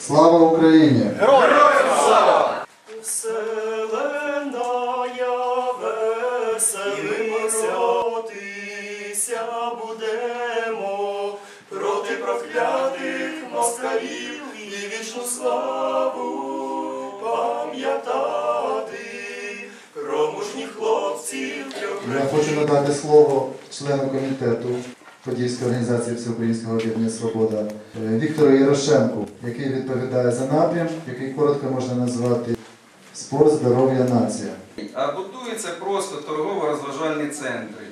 Слава Україні! Вселеная веселимося, будемо проти проклятих москалів і вічну славу пам'ятати про мужніх хлопців. Я хочу надати слово члену комітету Подільської організації Всеукраїнського об'єднання Свобода е, Віктору Ярошенку, який відповідає за напрям, який коротко можна назвати Спорт, здоров'я, нація. А будуються просто торгово-розважальні центри.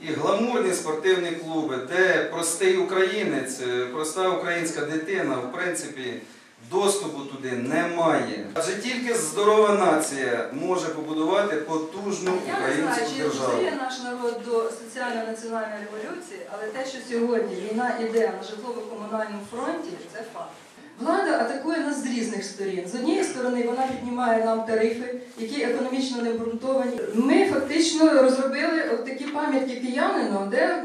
І гламурні спортивні клуби, де простий українець, е, проста українська дитина, в принципі, доступу туди немає. Адже тільки здорова нація може побудувати потужну Я не знаю, українську чи державу. дожиє наш народ до соціально-національної революції, але те, що сьогодні війна іде на житлово-комунальному фронті, це факт. Влада атакує нас з різних сторін. З однієї сторони вона піднімає нам тарифи, які економічно не обґрунтовані. Ми фактично розробили такі пам'ятки киянину, де е,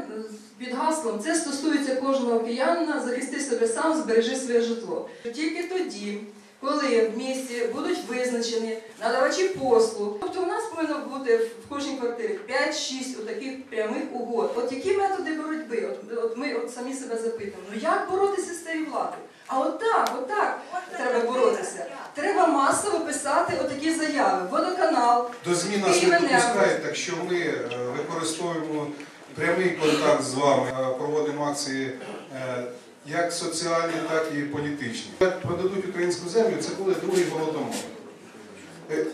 під гаслом це стосується кожного киянина, захисти себе сам, збережи своє житло. Тільки тоді, коли в місті будуть визначені надавачі послуг. Тобто у нас повинно бути в кожній квартирі 5-6 таких прямих угод. От які методи боротьби? От, от ми от самі себе запитуємо, ну як боротися з цією владою? А от так, от так треба боротися. Треба масово писати отакі заяви. Водоканал, До змін нас не допускають, так що ми е, використовуємо прямий контакт з вами, е, проводимо акції е, як соціальні, так і політичні. Як продадуть українську землю, це буде другий голодомор.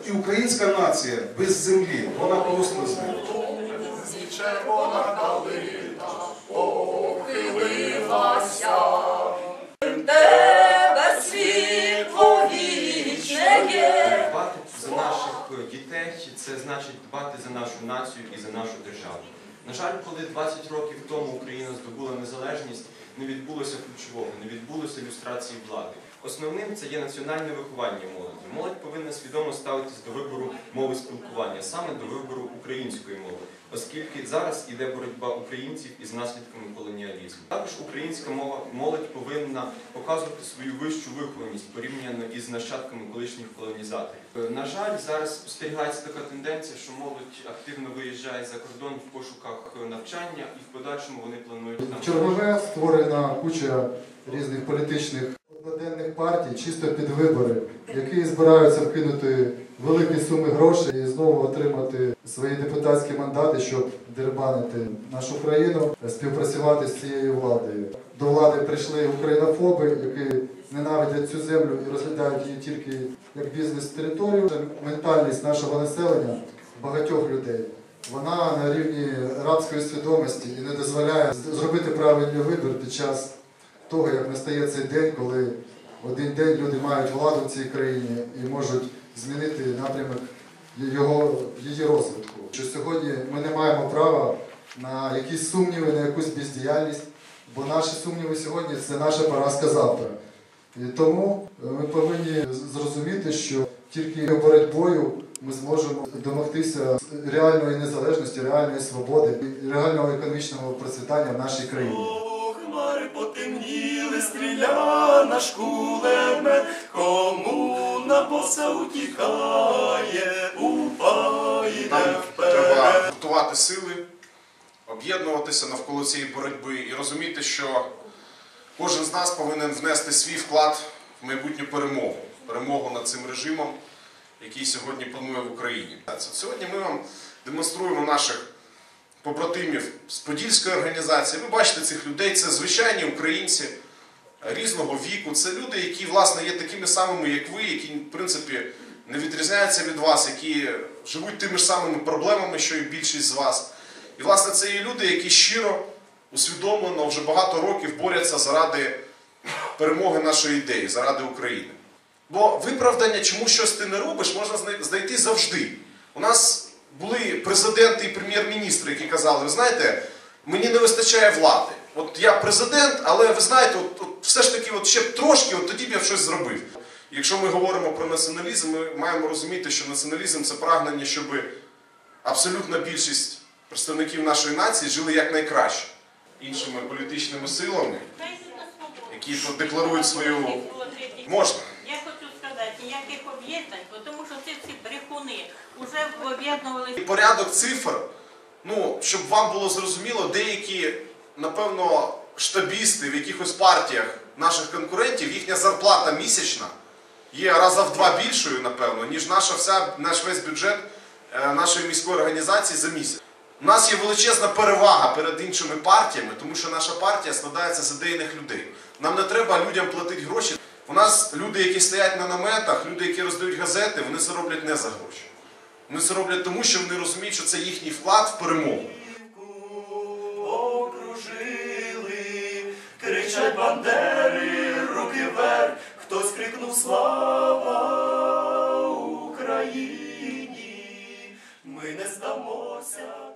І українська нація без землі, вона просто зникне. Червона націю і за нашу державу. На жаль, коли 20 років тому Україна здобула незалежність, не відбулося ключового, не відбулося люстрації влади. Основним це є національне виховання молоді. Молодь повинна свідомо ставитись до вибору мови спілкування, саме до вибору української мови, оскільки зараз іде боротьба українців із наслідками колоніалізму. Також українська мова молодь повинна показувати свою вищу вихованість порівняно із нащадками колишніх колонізаторів. Е, На жаль, зараз спостерігається така тенденція, що молодь активно виїжджає за кордон в пошуках е, навчання, і в подальшому вони планують там. Чергове створена куча різних політичних одноденних партій, чисто під вибори, які збираються вкинути великі суми грошей і знову отримати свої депутатські мандати, щоб дербанити нашу країну, співпрацювати з цією владою. До влади прийшли українофоби, які ненавидять цю землю і розглядають її тільки як бізнес-територію. Ментальність нашого населення, багатьох людей. Вона на рівні рабської свідомості і не дозволяє зробити правильний вибір під час того, як настає цей день, коли один день люди мають владу в цій країні і можуть змінити напрямок його, її розвитку. Що сьогодні ми не маємо права на якісь сумніви, на якусь бездіяльність, бо наші сумніви сьогодні це наша поразка завтра. І тому е, ми повинні зрозуміти, що тільки боротьбою ми зможемо домогтися реальної незалежності, реальної свободи реального економічного процвітання в нашій країні. О, Хмари потемніли, стріля наш кулемет, боса утікає, упа вперед. треба гуртувати сили, об'єднуватися навколо цієї боротьби і розуміти, що кожен з нас повинен внести свій вклад в майбутню перемогу, перемогу над цим режимом, який сьогодні панує в Україні. Сьогодні ми вам демонструємо наших побратимів з Подільської організації. Ви бачите цих людей, це звичайні українці різного віку. Це люди, які власне є такими самими, як ви, які в принципі не відрізняються від вас, які живуть тими ж самими проблемами, що і більшість з вас. І власне це є люди, які щиро, усвідомлено вже багато років борються заради перемоги нашої ідеї, заради України. Бо виправдання, чому щось ти не робиш, можна знайти завжди. У нас були президенти і прем'єр-міністри, які казали, ви знаєте, мені не вистачає влади. От я президент, але ви знаєте, от, от все ж таки, от ще б трошки, от тоді б я щось зробив. Якщо ми говоримо про націоналізм, ми маємо розуміти, що націоналізм це прагнення, щоб абсолютна більшість представників нашої нації жили якнайкраще іншими політичними силами, які тут декларують свою Можна. Я хочу сказати, ніяких об'єднань, тому що ці всі брехуни вже об'єднувалися. І порядок цифр, ну, щоб вам було зрозуміло, деякі, напевно, штабісти в якихось партіях наших конкурентів, їхня зарплата місячна є раза в два більшою, напевно, ніж наша вся, наш весь бюджет е, нашої міської організації за місяць. У нас є величезна перевага перед іншими партіями, тому що наша партія складається з ідейних людей. Нам не треба людям платити гроші. У нас люди, які стоять на наметах, люди, які роздають газети, вони це роблять не за гроші. Вони це роблять тому, що вони розуміють, що це їхній вклад в перемогу. Хтось крикнув слава Україні, ми не здамося.